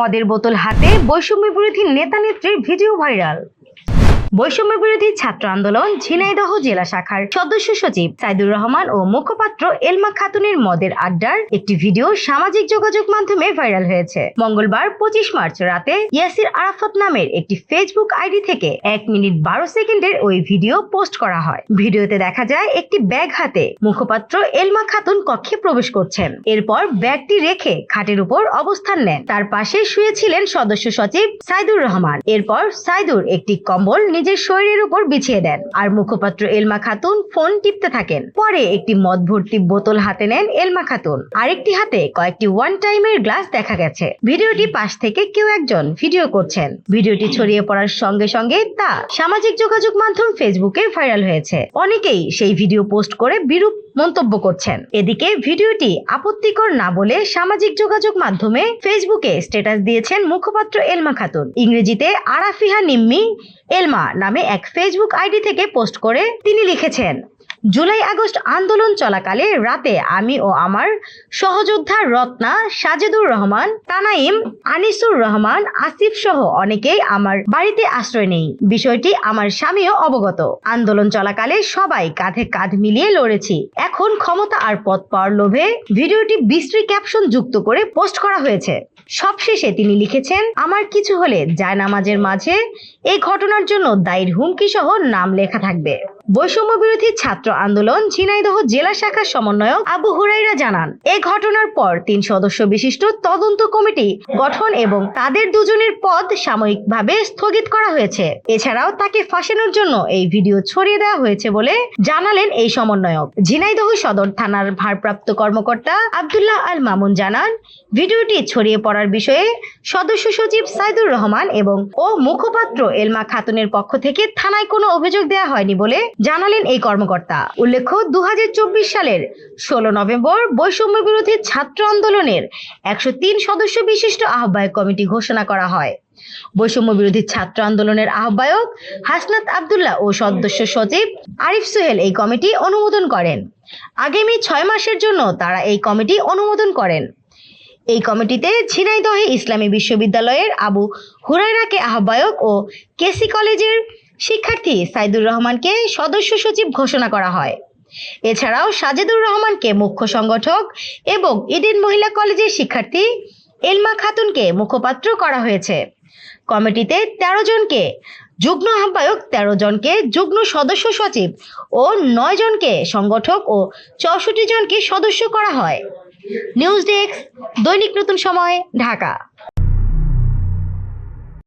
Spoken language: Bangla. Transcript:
মদের বোতল হাতে বৈষম্য বিরোধী নেতা নেত্রীর ভিডিও ভাইরাল। বৈষম্য বিরোধী ছাত্র আন্দোলন ঝিনাইদহ জেলা শাখার সদস্য সচিব সাইদুর রহমান ও মুখপাত্র এলমা খাতুনের মদের আড্ডার একটি ভিডিও সামাজিক যোগাযোগ মাধ্যমে ভাইরাল হয়েছে। মঙ্গলবার পঁচিশ মার্চ রাতে ইয়াসির আরাফাত নামের একটি ফেসবুক আইডি থেকে এক মিনিট বারো সেকেন্ডের ওই ভিডিও পোস্ট করা হয়। ভিডিওতে দেখা যায় একটি ব্যাগ হাতে মুখপাত্র এলমা খাতুন কক্ষে প্রবেশ করছেন। এরপর ব্যাগটি রেখে খাটের উপর অবস্থান নেন। তার পাশে শুয়েছিলেন সদস্য সচিব সাইদুর রহমান। এরপর সাইদুর একটি কম্বল নিজের শরীরের উপর বিছিয়ে দেন। আর মুখপাত্র এলমা খাতুন ফোন টিপতে থাকেন। পরে একটি মদ ভর্তি বোতল হাতে নেন এলমা খাতুন। আরেকটি হাতে কয়েকটি ওয়ান টাইমের গ্লাস দেখা গেছে। ভিডিওটি পাশ থেকে কেউ একজন ভিডিও করছেন। ভিডিওটি ছড়িয়ে পড়ার সঙ্গে সঙ্গে তা সামাজিক যোগাযোগ মাধ্যম ফেসবুকে ভাইরাল হয়েছে। অনেকেই সেই ভিডিও পোস্ট করে বিরূপ মন্তব্য করছেন। এদিকে ভিডিওটি আপত্তিকর না বলে সামাজিক যোগাযোগ মাধ্যমে ফেসবুকে স্ট্যাটাস দিয়েছেন মুখপাত্র এলমা খাতুন। ইংরেজিতে আরাফিহা নিম্মি, এলমা নামে এক ফেসবুক আইডি থেকে পোস্ট করে তিনি লিখেছেন। জুলাই, আগস্ট আন্দোলন চলাকালে রাতে আমি ও আমার সহযোদ্ধা রত্না সাজেদুর রহমান, তানাইম, আনিসুর রহমান, আসিফ সহ অনেকেই আমার বাড়িতে আশ্রয় নেই। বিষয়টি আমার স্বামীও অবগত। আন্দোলন চলাকালে সবাই কাঁধে কাঁধ মিলিয়ে লড়েছি। এখন ক্ষমতা আর পথ পাওয়ার লোভে ভিডিওটি বিশ্রী ক্যাপশন যুক্ত করে পোস্ট করা হয়েছে। সবশেষে তিনি লিখেছেন, আমার কিছু হলে জায়নামাজের মাঝে এই ঘটনার জন্য দায়ের হুমকি সহ নাম লেখা থাকবে। বৈষম্য বিরোধী ছাত্র আন্দোলন ঝিনাইদহ জেলা শাখার সমন্বয়ক আবু হুরাইরা জানান, এ ঘটনার পর তিন সদস্য বিশিষ্ট তদন্ত কমিটি গঠন এবং তাদের দুজনের পদ সাময়িকভাবে স্থগিত করা হয়েছে। এছাড়াও তাকে ফাঁসানোর জন্য এই ভিডিও ছড়িয়ে দেওয়া হয়েছে বলে জানালেন এই সমন্বয়ক। ঝিনাইদহ সদর থানার ভারপ্রাপ্ত কর্মকর্তা আবদুল্লাহ আল মামুন জানান, ভিডিওটি ছড়িয়ে পড়ার বিষয়ে সদস্য সচিব সাইদুর রহমান এবং ও মুখপাত্র এলমা খাতুনের পক্ষ থেকে থানায় কোনো অভিযোগ দেওয়া হয়নি বলে জানালেন এই কর্মকর্তা। উল্লেখ্য, দুহাজার চব্বিশ সালের ষোলো নভেম্বর বৈষম্য বিরোধী ছাত্র আন্দোলনের একশো তিন সদস্য বিশিষ্ট আহ্বায়ক কমিটি ঘোষণা করা হয়। বৈষম্য বিরোধী ছাত্র আন্দোলনের আহ্বায়ক হাসনাত আবদুল্লাহ ও সদস্য সচিব আরিফ সোহেল এই কমিটি অনুমোদন করেন। আগামী ছয় মাসের জন্য তারা এই কমিটি অনুমোদন করেন। এই কমিটিতে ঝিনাইদহে ইসলামী বিশ্ববিদ্যালয়ের আবু হুরাইরাকে আহ্বায়ক ও কেসি কলেজের শিক্ষার্থী সাইদুর রহমানকে সদস্য সচিব ঘোষণা করা হয়। এছাড়াও সাজেদুর রহমানকে মুখ্য সংগঠক এবং ইডেন মহিলা কলেজের শিক্ষার্থী এলমা খাতুনকে মুখপাত্র করা হয়েছে। কমিটিতে তেরো জনকে, যুগ্ম আহ্বায়ক তেরো জনকে, যুগ্ম সদস্য সচিব ও নয় জনকে সংগঠক ও চৌষট্টি জনকে সদস্য করা হয়। নিউজ ডেস্ক, দৈনিক নতুন সময়, ঢাকা।